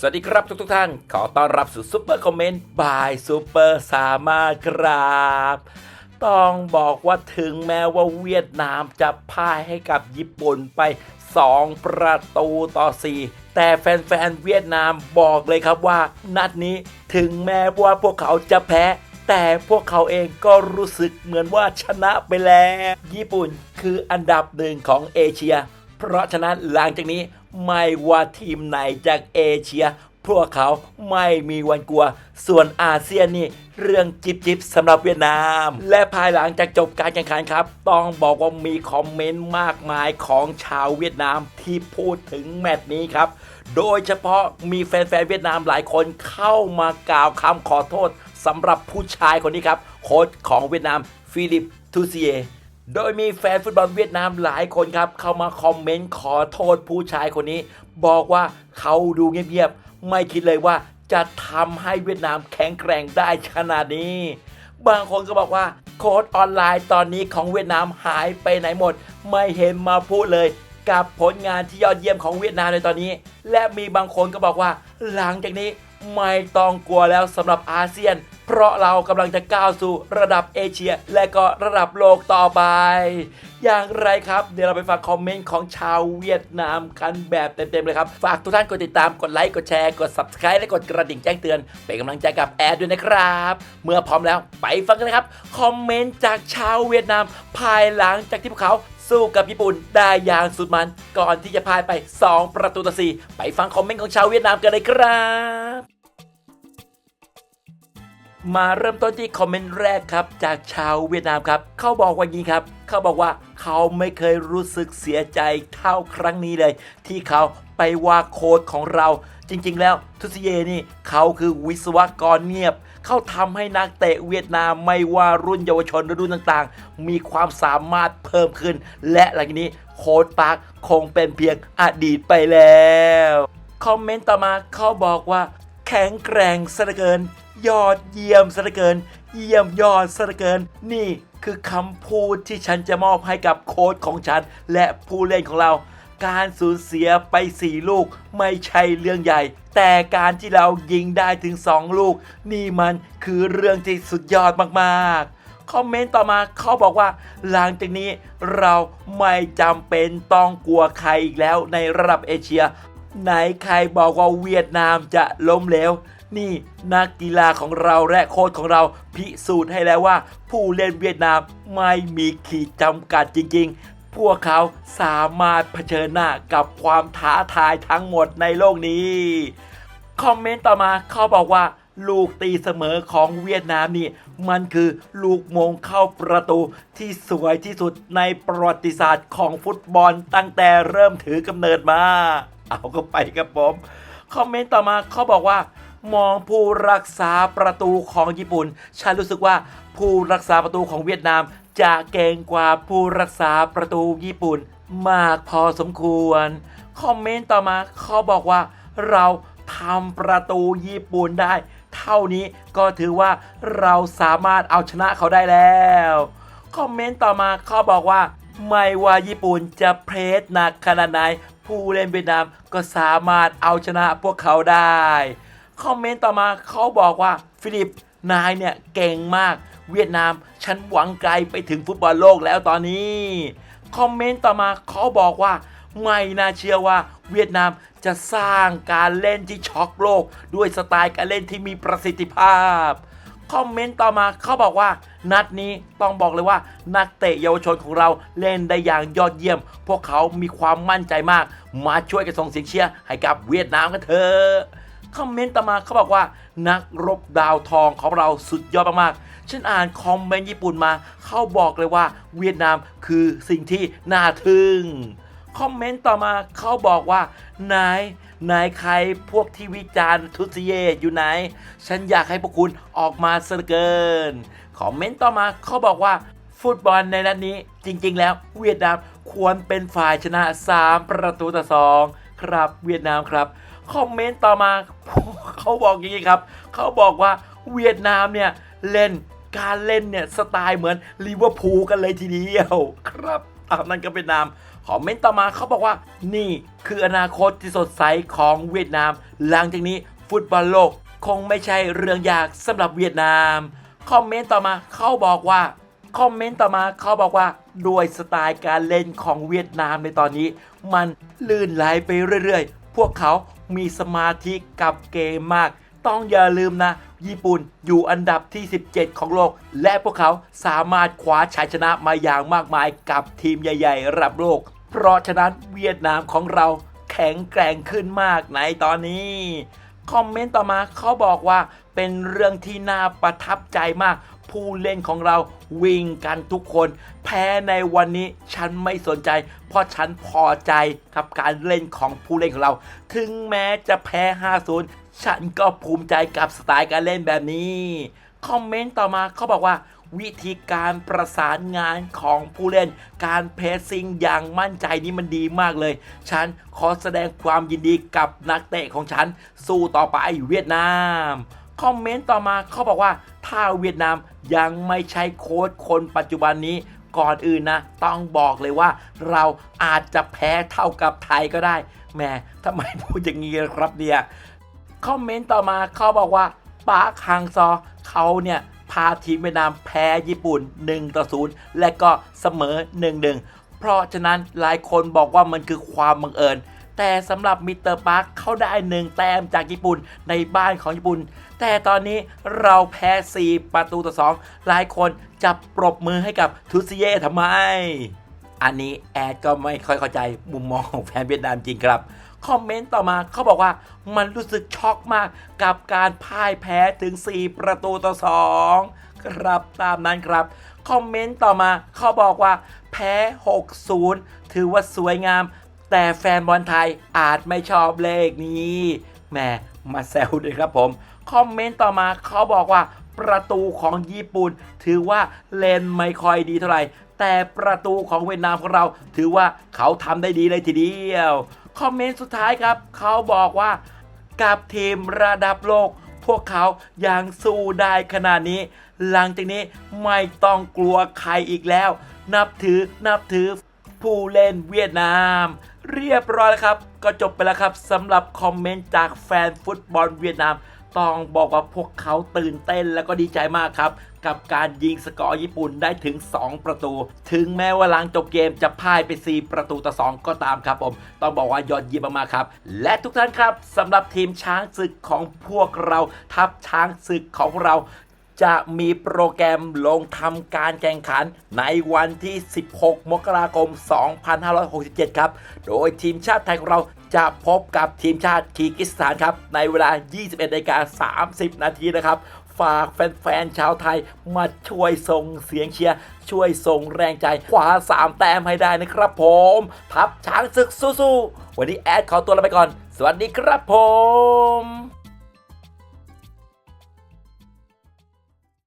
สวัสดีครับทุกทท่าน ขอต้อนรับสู่ซุปเปอร์คอมเมนต์บายซูเปอร์สามารถครับ ต้องบอกว่าถึงแม้ว่าเวียดนามจะพ่ายให้กับญี่ปุ่นไป 2 ประตูต่อ 4 แต่แฟนๆเวียดนามบอกเลยครับว่า นัดนี้ถึงแม้ว่าพวกเขาจะแพ้ แต่พวกเขาเองก็รู้สึกเหมือนว่าชนะไปแล้ว ญี่ปุ่นคืออันดับหนึ่งของเอเชีย เพราะฉะนั้นหลังจากนี้ ไม่ว่าทีมไหนจากเอเชีย พวกเขาไม่มีวันกลัว ส่วนอาเซียนนี่เรื่องจิบจิบสำหรับเวียดนาม และภายหลังจากจบการแข่งขันครับ ต้องบอกว่ามีคอมเมนต์มากมายของชาวเวียดนามที่พูดถึงแมตช์นี้ครับ โดยเฉพาะมีแฟนๆเวียดนามหลายคนเข้ามากล่าวคำขอโทษสำหรับผู้ชายคนนี้ครับ โค้ชของเวียดนามฟิลิปทูเซีย โดยมีแฟนฟุตบอลเวียดนามหลายคนครับ เข้ามาคอมเมนต์ขอโทษผู้ชายคนนี้ บอกว่าเขาดูเงียบๆ ไม่คิดเลยว่าจะทำให้เวียดนามแข็งแกร่งได้ขนาดนี้ บางคนก็บอกว่าโค้ดออนไลน์ตอนนี้ของเวียดนามหายไปไหนหมด ไม่เห็นมาพูดเลย กับผลงานที่ยอดเยี่ยมของเวียดนามในตอนนี้ และมีบางคนก็บอกว่า หลังจากนี้ไม่ต้องกลัวแล้วสำหรับอาเซียน เพราะเรากำลังจะก้าวสู่ระดับเอเชีย และก็ระดับโลกต่อไป อย่างไรครับ เดี๋ยวเราไปฟังคอมเมนต์ของชาวเวียดนามกันแบบเต็มๆเลยครับ ฝากทุกท่านกดติดตามกดไลค์กดแชร์กด subscribe และกดกระดิ่งแจ้งเตือน เป็นกำลังใจกับแอดด้วยนะครับ เมื่อพร้อมแล้วไปฟังกันเลยครับคอมเมนต์จากชาวเวียดนาม ภายหลังจากที่พวกเขา สู้กับญี่ปุ่นได้อย่างสุดมัน ก่อนที่จะพ่ายไป 2 ประตูต่อ4ไปฟังคอมเมนต์ของชาวเวียดนามกันเลยครับ มาเริ่มต้นที่คอมเมนต์แรกครับ จากชาวเวียดนามครับเขาบอกว่างี้ครับเขาบอกว่าเขาไม่เคยรู้สึกเสียใจเท่าครั้งนี้เลย ที่เขาไปว่าโค้ดของเรา จริง ๆ แล้วทุสเยนี่เขาคือวิศวกรเงียบ เขาทำให้นักเตะเวียดนามไม่ว่ารุ่นเยาวชนหรือรุ่นต่างๆ มีความสามารถเพิ่มขึ้น และหลังจากนี้โค้ดปาร์คคงเป็นเพียงอดีตไปแล้ว คอมเมนต์ต่อมาเขาบอกว่า แข็งแกร่งซะเหลือเกิน ยอดเยี่ยมซะเหลือเกิน เยี่ยมยอดซะเหลือเกิน นี่คือคำพูดที่ฉันจะมอบให้กับโค้ชของฉัน และผู้เล่นของเรา การสูญเสียไป 4 ลูกไม่ใช่เรื่องใหญ่ แต่การที่เรายิงได้ถึง 2 ลูก นี่มันคือเรื่องที่สุดยอดมากๆ คอมเมนต์ต่อมาเขาบอกว่า หลังจากนี้เราไม่จำเป็นต้องกลัวใครอีกแล้วในระดับเอเชีย ไหนใครบอกว่าเวียดนามจะล้มเหลวนี่นักกีฬาของเราและโค้ชของเราพิสูจน์ให้แล้วว่า ผู้เล่นเวียดนามไม่มีขีดจำกัดจริง ๆ พวกเขาสามารถเผชิญหน้ากับความท้าทายทั้งหมดในโลกนี้ คอมเมนต์ต่อมาเขาบอกว่า ลูกตีเสมอของเวียดนามนี่ มันคือลูกมงเข้าประตูที่สวยที่สุดในประวัติศาสตร์ของฟุตบอลตั้งแต่เริ่มถือกำเนิดมา เอาก็ไปครับผม คอมเมนต์ต่อมาเขาบอกว่ามองผู้รักษาประตูของญี่ปุ่น ฉันรู้สึกว่าผู้รักษาประตูของเวียดนาม จะเก่งกว่าผู้รักษาประตูญี่ปุ่นมากพอสมควร คอมเมนต์ต่อมาเขาบอกว่าเราทำประตูญี่ปุ่นได้ เท่านี้ก็ถือว่าเราสามารถเอาชนะเขาได้แล้ว คอมเมนต์ต่อมาเขาบอกว่า ไม่ว่าญี่ปุ่นจะเพรสหนักขนาดไหน ผู้เล่นเวียดนามก็สามารถเอาชนะพวกเขาได้ คอมเมนต์ต่อมาเขาบอกว่าฟิลิป นายเนี่ยเก่งมาก เวียดนามฉันหวังไกลไปถึงฟุตบอลโลกแล้วตอนนี้ คอมเมนต์ต่อมาเขาบอกว่า ไม่น่าเชื่อว่าเวียดนามจะสร้างการเล่นที่ช็อกโลก ด้วยสไตล์การเล่นที่มีประสิทธิภาพ คอมเมนต์ต่อมาเขาบอกว่า นัดนี้ต้องบอกเลยว่า นักเตะเยาวชนของเราเล่นได้อย่างยอดเยี่ยม พวกเขามีความมั่นใจมาก มาช่วยกันส่งเสียงเชียร์ให้กับเวียดนามกันเถอะ คอมเมนต์ต่อมาเขาบอกว่า นักรบดาวทองของเราสุดยอดมากๆ ฉันอ่านคอมเมนต์ญี่ปุ่นมา เขาบอกเลยว่าเวียดนามคือสิ่งที่น่าทึ่ง คอมเมนต์ต่อมาเขาบอกว่านายนายใครพวกที่วิจารณ์ทุสเยอยู่ไหน ฉันอยากให้พวกคุณออกมาเสือเกิน คอมเมนต์ต่อมาเขาบอกว่าฟุตบอลในนัดนี้จริงๆ แล้วเวียดนามควรเป็นฝ่ายชนะ 3 ประตูต่อ 2 ครับเวียดนามครับ คอมเมนต์ต่อมาเขาบอกอย่างนี้ครับ เขาบอกว่าเวียดนามเนี่ยเล่นการเล่นเนี่ยสไตล์เหมือนลิเวอร์พูลกันเลยทีเดียวครับตามนั้นก็เป็นนามคอมเมนต์ต่อมาเขาบอกว่า นี่คืออนาคตที่สดใสของเวียดนาม หลังจากนี้ฟุตบอลโลกคงไม่ใช่เรื่องยากสำหรับเวียดนามคอมเมนต์ต่อมาเขาบอกว่าคอมเมนต์ต่อมาเขาบอกว่าด้วยสไตล์การเล่นของเวียดนามในตอนนี้ มันลื่นไหลไปเรื่อย พวกเขามีสมาธิกับเกมมาก ต้องอย่าลืมนะ ญี่ปุ่นอยู่อันดับที่ 17 ของโลก และพวกเขาสามารถคว้าชัยชนะมาอย่างมากมายกับทีมใหญ่ ๆ ระดับโลก เพราะฉะนั้นเวียดนามของเราแข็งแกร่งขึ้นมากในตอนนี้คอมเมนต์ต่อมาเขาบอกว่าเป็นเรื่องที่น่าประทับใจมาก ผู้เล่นของเราวิ่งกันทุกคน แพ้ในวันนี้ฉันไม่สนใจ เพราะฉันพอใจกับการเล่นของผู้เล่นของเรา ถึงแม้จะแพ้ 5-0 ฉันก็ภูมิใจกับสไตล์การเล่นแบบนี้ คอมเมนต์ต่อมาเขาบอกว่าวิธีการประสานงานของผู้เล่น การเพสซิ่งอย่างมั่นใจนี่มันดีมากเลย ฉันขอแสดงความยินดีกับนักเตะของฉัน สู้ต่อไปเวียดนาม คอมเมนต์ต่อมาเขาบอกว่า ถ้าเวียดนามยังไม่ใช่โค้ชคนปัจจุบันนี้ก่อนอื่นนะ ต้องบอกเลยว่า เราอาจจะแพ้เท่ากับไทยก็ได้แหมทำไมพูดอย่างนี้ครับเนี่ยคอมเมนต์ต่อมาเขาบอกว่าปาคฮังซอเขาเนี่ยพาทีมเวียดนามแพ้ญี่ปุ่น 1 ต่อ 0 และก็เสมอ 1-1 เพราะฉะนั้นหลายคนบอกว่ามันคือความบังเอิญ แต่สำหรับมิสเตอร์ปาร์คเขาได้หนึ่งแต้มจากญี่ปุ่นในบ้านของญี่ปุ่น แต่ตอนนี้เราแพ้ 4 ประตูต่อ 2 หลายคนจะปรบมือให้กับทุซิเย่ทำไม อันนี้แอดก็ไม่ค่อยเข้าใจมุมมองของแฟนเวียดนามจริงครับคอมเมนต์ต่อมาเขาบอกว่ามันรู้สึกช็อกมากกับการพ่ายแพ้ถึง 4 ประตูต่อ 2 ครับตามนั้นครับ คอมเมนต์ต่อมาเขาบอกว่า แพ้ 6-0 ถือว่าสวยงาม แต่แฟนบอลไทยอาจไม่ชอบเลขนี้แหมมาแซวด้วยครับผม คอมเมนต์ต่อมาเขาบอกว่าประตูของญี่ปุ่น ถือว่าเลนไม่ค่อยดีเท่าไหร่ แต่ประตูของเวียดนามของเรา ถือว่าเขาทำได้ดีเลยทีเดียว คอมเมนต์สุดท้ายครับ เขาบอกว่ากับทีมระดับโลก พวกเขายังสู้ได้ขนาดนี้ หลังจากนี้ไม่ต้องกลัวใครอีกแล้ว นับถือนับถือผู้เล่นเวียดนาม เรียบร้อยแล้วครับ ก็จบไปแล้วครับสำหรับคอมเมนต์จากแฟนฟุตบอลเวียดนาม ต้องบอกว่าพวกเขาตื่นเต้นแล้วก็ดีใจมากครับ กับการยิงสกอร์ญี่ปุ่นได้ถึง 2 ประตู ถึงแม้ว่าหลังจบเกมจะพ่ายไป 4 ประตูต่อ 2 ก็ตามครับผม ต้องบอกว่ายอดเยี่ยมมากๆครับ และทุกท่านครับสำหรับทีมช้างศึกของพวกเราทัพช้างศึกของเรา จะมีโปรแกรมลงทำการแข่งขันในวันที่ 16 มกราคม 2567 ครับ โดยทีมชาติไทยของเราจะพบกับทีมชาติคีกิสถานครับ ในเวลา 21นาฬิกา30 นาทีนะครับฝากแฟนๆชาวไทยมาช่วยส่งเสียงเชียร์ ช่วยส่งแรงใจขวา3แต้มให้ได้นะครับผม ทัพช้างศึกสู้ๆ วันนี้แอดขอตัวลาไปก่อน สวัสดีครับผม